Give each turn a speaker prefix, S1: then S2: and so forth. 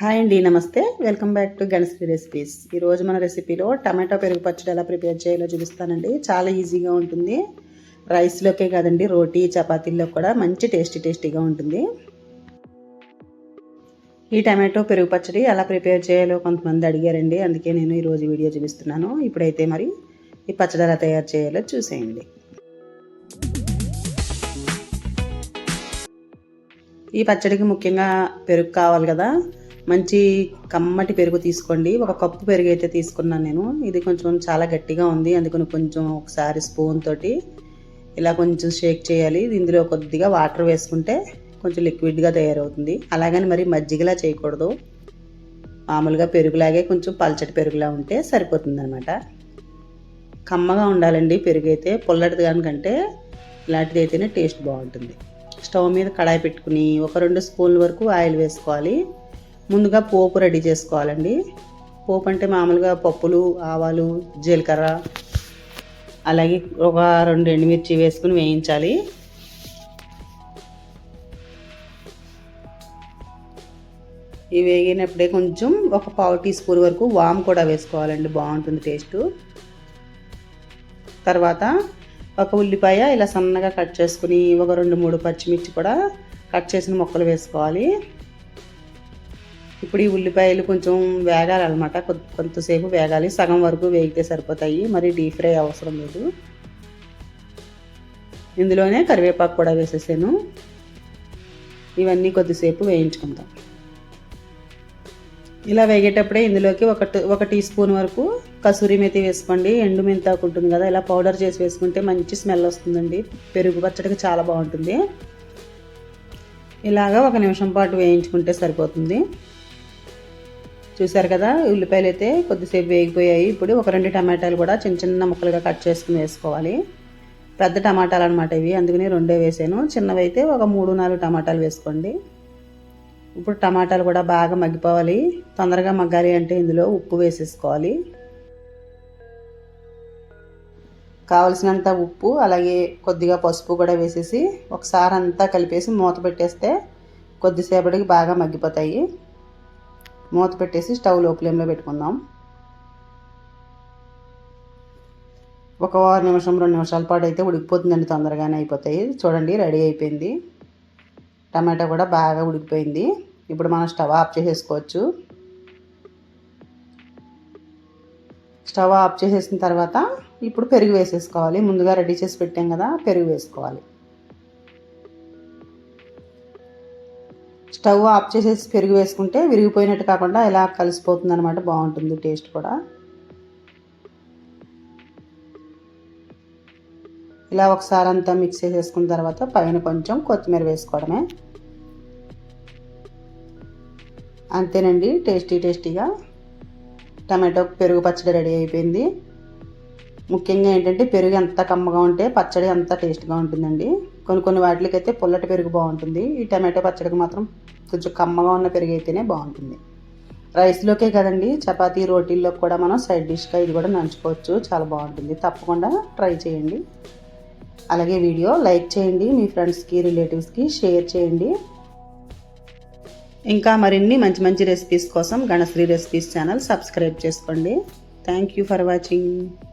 S1: Hi అండి నమస్తే. Welcome back to Ganashri recipes. ఈరోజు మన రెసిపీలో టమాటో పెరుగు పచ్చడి ఎలా ప్రిపేర్ చేయాలో చూపిస్తానండి. చాలా ఈజీగా ఉంటుంది. రైస్లోకే కాదండి రోటీ చపాతీల్లో కూడా మంచి టేస్టీ టేస్టీగా ఉంటుంది. ఈ టమాటో పెరుగు పచ్చడి ఎలా ప్రిపేర్ చేయాలో కొంతమంది అడిగారండి. అందుకే నేను ఈరోజు వీడియో చూపిస్తున్నాను. ఇప్పుడైతే మరి ఈ పచ్చడి ఎలా తయారు చేయాలో చూసేయండి. ఈ పచ్చడికి ముఖ్యంగా పెరుగు కావాలి కదా. మంచి కమ్మటి పెరుగు తీసుకోండి. ఒక కప్పు పెరుగు అయితే తీసుకున్నాను నేను. ఇది కొంచెం చాలా గట్టిగా ఉంది. అందుకని కొంచెం ఒకసారి స్పూన్ తోటి ఇలా కొంచెం షేక్ చేయాలి. ఇందులో కొద్దిగా వాటర్ వేసుకుంటే కొంచెం లిక్విడ్గా తయారవుతుంది. అలాగని మరి మజ్జిగలా చేయకూడదు. మామూలుగా పెరుగులాగే కొంచెం పల్చటి పెరుగులా ఉంటే సరిపోతుంది అనమాట కమ్మగా ఉండాలండి పెరుగు అయితే పుల్లటి కనుకంటే ఇలాంటిది అయితేనే టేస్ట్ బాగుంటుంది. స్టవ్ మీద కడాయి పెట్టుకుని ఒక రెండు స్పూన్ల వరకు ఆయిల్ వేసుకోవాలి. ముందుగా పోపు రెడీ చేసుకోవాలండి. పోపు అంటే మామూలుగా పప్పులు ఆవాలు జీలకర్ర అలాగే ఒక రెండు ఎండుమిర్చి వేసుకుని వేయించాలి. ఇవి వేగినప్పుడే కొంచెం ఒక పావు టీ స్పూన్ వరకు వామ్ కూడా వేసుకోవాలండి బాగుంటుంది టేస్ట్. తర్వాత ఒక ఉల్లిపాయ ఇలా సన్నగా కట్ చేసుకుని ఒక రెండు మూడు పచ్చిమిర్చి కూడా కట్ చేసిన ముక్కలు వేసుకోవాలి. ఇప్పుడు ఈ ఉల్లిపాయలు కొంచెం వేగాలి అనమాట కొంతసేపు వేగాలి. సగం వరకు వేగితే సరిపోతాయి. మరి డీప్ ఫ్రై అవసరం లేదు. ఇందులోనే కరివేపాకు కూడా వేసేసాను. ఇవన్నీ కొద్దిసేపు వేయించుకుందాం. ఇలా వేగేటప్పుడే ఇందులోకి ఒక ఒక టీ స్పూన్ వరకు కసూరి మెతి వేసుకోండి. ఎండు మెంతాకు ఉంటుంది కదా ఇలా పౌడర్ చేసి వేసుకుంటే మంచి స్మెల్ వస్తుందండి. పెరుగు పచ్చడికి చాలా బాగుంటుంది. ఇలాగా ఒక నిమిషం పాటు వేయించుకుంటే సరిపోతుంది. చూసారు కదా ఉల్లిపాయలు అయితే కొద్దిసేపు వేగిపోయాయి. ఇప్పుడు ఒక రెండు టమాటాలు కూడా చిన్న చిన్న ముక్కలుగా కట్ చేసుకుని వేసుకోవాలి. పెద్ద టమాటాలు అనమాట ఇవి అందుకని రెండే వేసాను. చిన్నవి అయితే ఒక మూడు నాలుగు టమాటాలు వేసుకోండి. ఇప్పుడు టమాటాలు కూడా బాగా మగ్గిపోవాలి. తొందరగా మగ్గాలి అంటే ఇందులో ఉప్పు వేసేసుకోవాలి. కావలసినంత ఉప్పు అలాగే కొద్దిగా పసుపు కూడా వేసేసి ఒకసారి అంతా కలిపేసి మూత పెట్టేస్తే కొద్దిసేపటికి బాగా మగ్గిపోతాయి. మూత పెట్టేసి స్టవ్లో ఫ్లేమ్లో పెట్టుకుందాం. ఒక నిమిషం రెండు నిమిషాల పాటు అయితే ఉడికిపోతుందండి తొందరగానే అయిపోతాయి. చూడండి రెడీ అయిపోయింది. టమాటా కూడా బాగా ఉడికిపోయింది. ఇప్పుడు మనం స్టవ్ ఆఫ్ చేసేసుకోవచ్చు. స్టవ్ ఆఫ్ చేసేసిన తర్వాత ఇప్పుడు పెరుగు వేసేసుకోవాలి. ముందుగా రెడీ చేసి పెట్టాం కదా పెరుగు వేసుకోవాలి. స్టవ్ ఆఫ్ చేసేసి పెరుగు వేసుకుంటే విరిగిపోయినట్టు కాకుండా ఇలా కలిసిపోతుంది అనమాట బాగుంటుంది టేస్ట్ కూడా. ఇలా ఒకసారి అంతా మిక్స్ చేసేసుకున్న తర్వాత పైన కొంచెం కొత్తిమీర వేసుకోవడమే. అంతేనండి టేస్టీ టేస్టీగా. టమాటో పెరుగు పచ్చడి రెడీ అయిపోయింది. ముఖ్యంగా ఏంటంటే పెరుగు ఎంత కమ్మగా ఉంటే పచ్చడి అంత టేస్ట్గా ఉంటుందండి. కొన్ని కొన్ని వాటికైతే పుల్లటి పెరుగు బాగుంటుంది. ఈ టమాటో పచ్చడికి మాత్రం కొంచెం కమ్మగా ఉన్న పెరుగు అయితేనే బాగుంటుంది. రైస్లోకే కదండి చపాతీ రోటీల్లో కూడా మనం సైడ్ డిష్గా ఇది కూడా నంచుకోవచ్చు. చాలా బాగుంటుంది. తప్పకుండా ట్రై చేయండి. అలాగే వీడియో లైక్ చేయండి మీ ఫ్రెండ్స్కి రిలేటివ్స్కి షేర్ చేయండి. ఇంకా మరిన్ని మంచి మంచి రెసిపీస్ కోసం గణశ్రీ రెసిపీస్ ఛానల్ సబ్స్క్రైబ్ చేసుకోండి. Thank you for watching